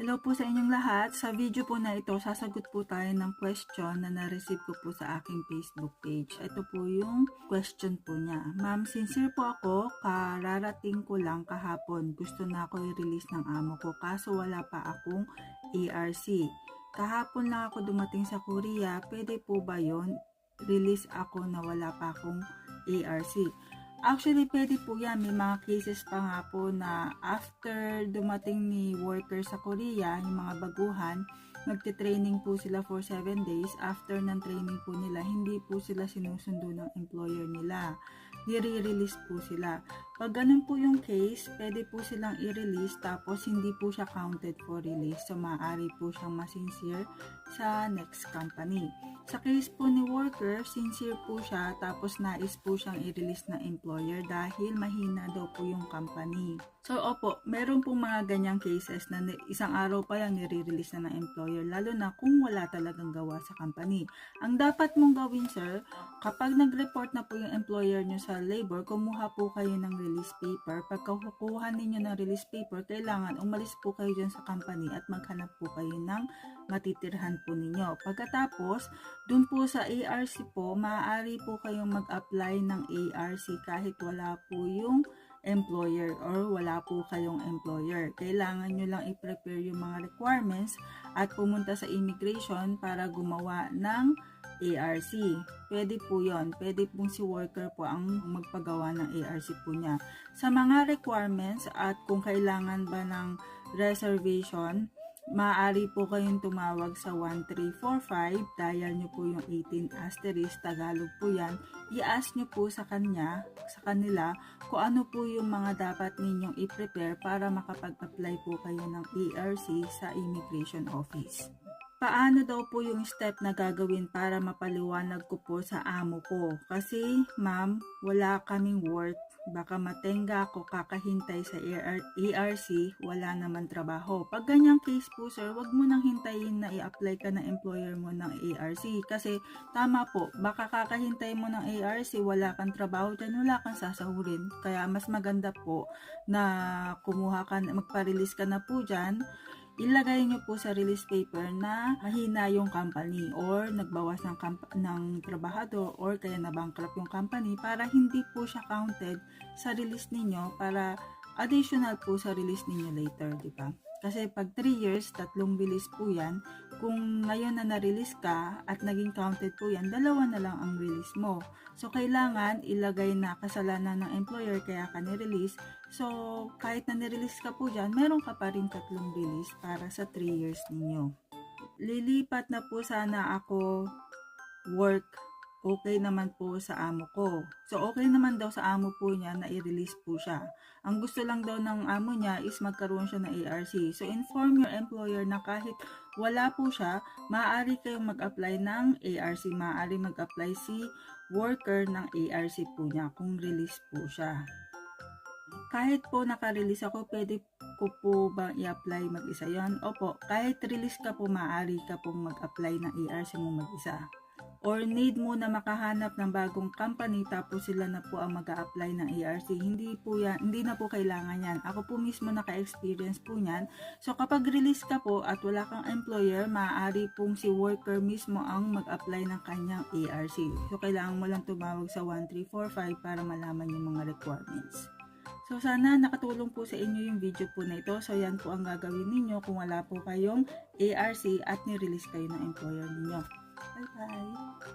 Hello po sa inyong lahat. Sa video po na ito, sasagot po tayo ng question na na-receive ko po sa aking Facebook page. Ito po yung question po niya. Ma'am, sincere po ako. Kararating ko lang kahapon. Gusto na ako i-release ng amo ko. Kaso wala pa akong ARC. Kahapon lang ako dumating sa Korea. Pwede po ba yon Release ako na wala pa akong ARC. Actually, pwede po yan. May mga cases pa nga po na after dumating ni worker sa Korea, yung mga baguhan, nagte-training po sila for 7 days. After ng training po nila, hindi po sila sinusundo ng employer nila. Nire-release po sila. Pag ganun po yung case, pwede po silang i-release tapos hindi po siya counted for release. So, maaari po siyang masincere sa next company. Sa case po ni worker, sincere po siya tapos nais po siyang i-release ng employer dahil mahina daw po yung company. So, opo, meron pong mga ganyang cases na isang araw pa lang nire-release na ng employer lalo na kung wala talagang gawa sa company. Ang dapat mong gawin, sir, kapag nag-report na po yung employer nyo sa labor, kumuha po kayo ng release paper. Pagka kukuha ninyo ng release paper, kailangan umalis po kayo dyan sa company at maghanap po kayo ng matitirhan po ninyo. Pagkatapos, dun po sa ARC po, maaari po kayong mag-apply ng ARC kahit wala po yung employer or wala po kayong employer. Kailangan nyo lang i-prepare yung mga requirements at pumunta sa immigration para gumawa ng ARC. Pwede po yon. Pwede pong si worker po ang magpagawa ng ARC po niya. Sa mga requirements at kung kailangan ba ng reservation, maaari po kayong tumawag sa 1345. Dial nyo po yung 18 asterisk. Tagalog po yan. I-ask nyo po sa kanya, sa kanila, kung ano po yung mga dapat ninyong i-prepare para makapag-apply po kayo ng ARC sa immigration office. Paano daw po yung step na gagawin para mapaliwanag ko po sa amo ko? Kasi, ma'am, wala kaming work. Baka matenga ako kakahintay sa ARC, wala naman trabaho. Pag ganyang case po, sir, wag mo nang hintayin na i-apply ka ng employer mo ng ARC. Kasi, tama po, baka kakahintay mo ng ARC, wala kang trabaho dyan, wala kang sasahurin. Kaya, mas maganda po na kumuha ka, magpa-release ka na po dyan ilagay nyo po sa release paper na mahina yung company or nagbawas ng, ng trabahador or kaya na-bankrupt yung company para hindi po siya counted sa release ninyo para additional po sa release ninyo later, di ba? Kasi pag 3 years, tatlong bilis po yan. Kung ngayon na na-release ka at naging counted po yan, dalawa na lang ang release mo. So, kailangan ilagay na kasalanan ng employer kaya ka ni-release. So, kahit na ni-release ka po dyan, meron ka pa rin tatlong release para sa 3 years ninyo. Lilipat na po sana ako work okay naman po sa amo ko. So, okay naman daw sa amo po niya na i-release po siya. Ang gusto lang daw ng amo niya is magkaroon siya ng ARC. So, inform your employer na kahit wala po siya, maaari kayong mag-apply ng ARC. Maaari mag-apply si worker ng ARC po niya kung release po siya. Kahit po naka-release ako, pwede ko po ba i-apply mag-isa yon? Opo, kahit release ka po, maaari ka pong mag-apply ng ARC mo mag-isa or need mo na makahanap ng bagong company tapos sila na po ang mag apply ng ARC. Hindi po yan, hindi na po kailangan yan. Ako po mismo naka-experience po niyan. So kapag release ka po at wala kang employer, maaari pong si worker mismo ang mag-apply ng kanyang ARC. So kailangan mo lang tumawag sa 1345 para malaman yung mga requirements. So sana nakatulong po sa inyo yung video po na ito. So yan po ang gagawin ninyo kung wala po kayong ARC at ni-release kayo ng employer ninyo. 拜拜。